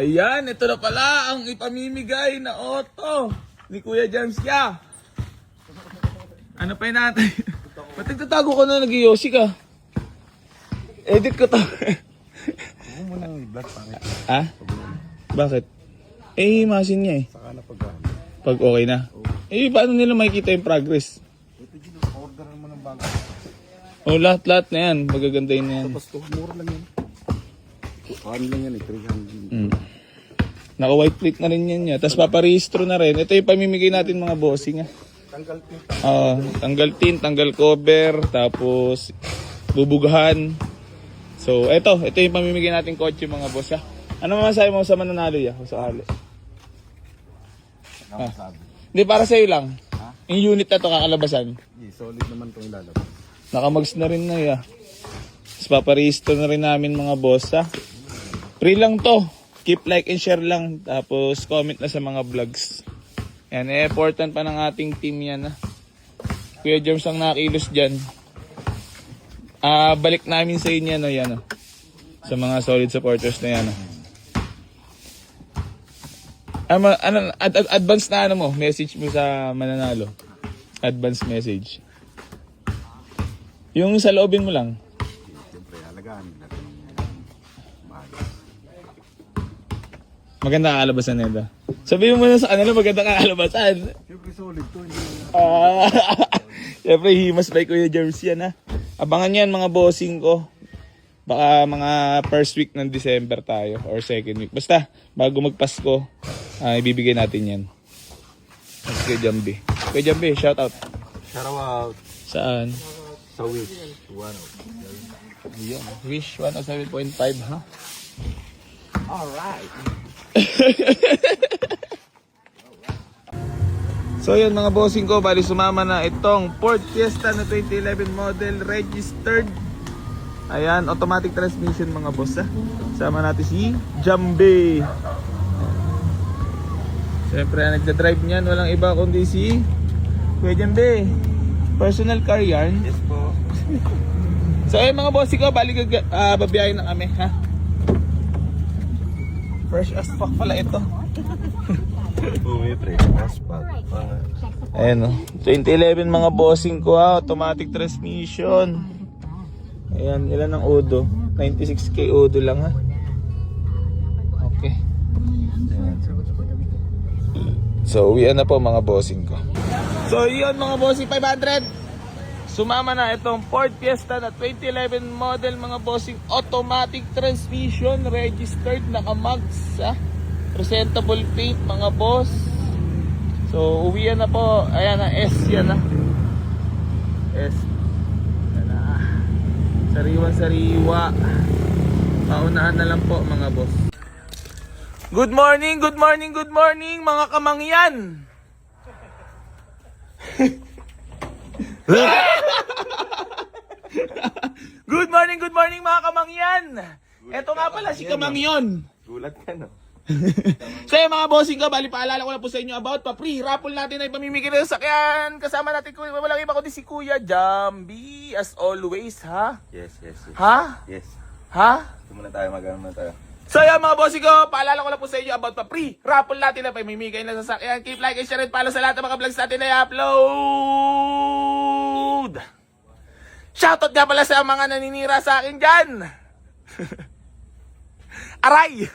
Ayan, ito na pala ang ipamimigay na auto ni Kuya James Kya. Ano pa yun natin? Ba't nagtatago ka na nag-yoshi ka? Edit ko to. Huwag mo nang i-vlog pangit. ha? Bakit? Eh, himasin niya eh. Saka na pag Pag okay na. Eh, paano nila makikita yung progress? Ito Gino, orderan mo ng bago. Oh, lahat-lahat na yan. Magaganda yun na yan. Tapos to, mura lang yan. Ano lang yan eh, 300. Mm. Naka white plate na rin yan niya. Tapos paparehistro na rin. Ito yung pamimigay natin mga bossing. ah. Tanggal tint. Ah, tanggal tin, tanggal cover, tapos bubugahan. So, eto, ito yung pamimigay natin kotse mga boss. ah. Ano masasabi mo sa mananalo ya? O sa hali? Ano masabi? Hindi, para sa'yo lang. Ha? Yung unit na to kakalabasan. Eh, solid naman itong ilalabas. Nakamags na rin na ya. Tapos paparehistro na rin namin mga boss ha. Free lang to. Keep like and share lang. Tapos comment na sa mga vlogs. Yan, eh, important pa ng ating team yan ha. Kuya Germs ang nakilos dyan. Ah, balik namin sa inyo no yan oh. Sa mga solid supporters na yan oh. Ama, ano, ad- ad- advance na ano mo, message mo sa mananalo. Advance message. Yung sa loobin mo lang. Siyempre, halagaan Maganda kakalabasan nito. Sabihin mo na sa kanila maganda kakalabasan. Siyempre, solid to. Ah, Siyempre, himas by Kuya Jerms yan ha. Abangan yan mga bossing ko. Baka mga first week ng December tayo or second week. Basta, bago magpasko, ah, ibibigay natin yan. At Kuya Jambi. Kuya Jambi, shout out. Shout out Saan? sa. Wish 107.5 ha? Alright. So yun mga bossing ko, bali sumama na itong Ford Fiesta na 2011 model registered. Ayan, automatic transmission mga boss ha. Sama natin si Jambe. Siyempre ang nagda-drive niyan, walang iba kundi si Kuya Jambe. Personal car yarn. Yes po. So ayun mga bossing ko, bali ah, babiyahin na kami ha. Fresh as fuck pala ito. Bumi pre. Asphalt. Ayan o. 2011 mga bossing ko ha. Automatic transmission. Ayan, ilan ang Udo? 96k Udo lang ha. Okay. So, uwian na po mga bossing ko. So, yun mga bossing 500. Sumama na itong Ford Fiesta na 2011 model mga bossing automatic transmission registered nakamags ha. Presentable paint mga boss. So, uwian na po. Ayan na, S yan na. S. Na. Sariwa-sariwa. Paunahan na lang po mga boss. Good morning, good morning, good morning mga kamangyan. good morning, mga kamangyan. Ito nga pala si Kamangyon. Gulat ka no? So yun, mga bossing ko, bali paalala ko lang po sa inyo about pa free raffle natin ay pamimigay ng sakyan. Kasama natin ko, walang iba kundi si Kuya Jambi as always, ha? Yes, yes, yes. Ha? Yes. Ha? Ito muna tayo, mag-ano muna tayo. So yan mga bossing ko, paalala ko lang po sa inyo about pa free raffle natin na pamimigay ng sasakyan. Keep like and share and follow sa lahat ng mga vlogs natin na i-upload. Shoutout nga pala sa mga naninira sa akin dyan. Aray!